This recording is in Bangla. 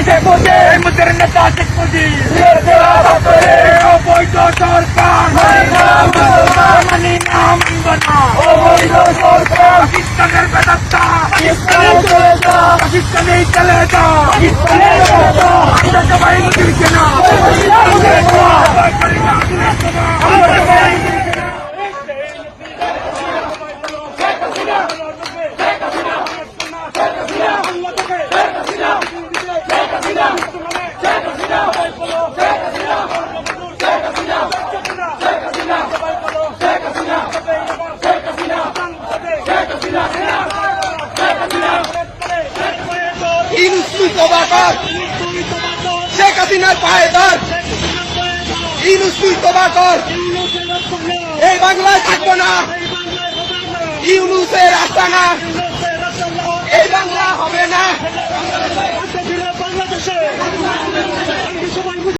ছাত্রলীগ আমাদের শেখ মুজিব এই মুজিবের নেতা শেখ মুজিব অবৈধ সরকার। মানি না মানব না। অবৈধ সরকার। ইনুসুই তোবাকর শেখ হাসিনার পায়ে ধর ইনুসুই তোবাকর এই বাংলায় থাকব না। ইউনুসের আস্তানা। এই বাংলা হবে না।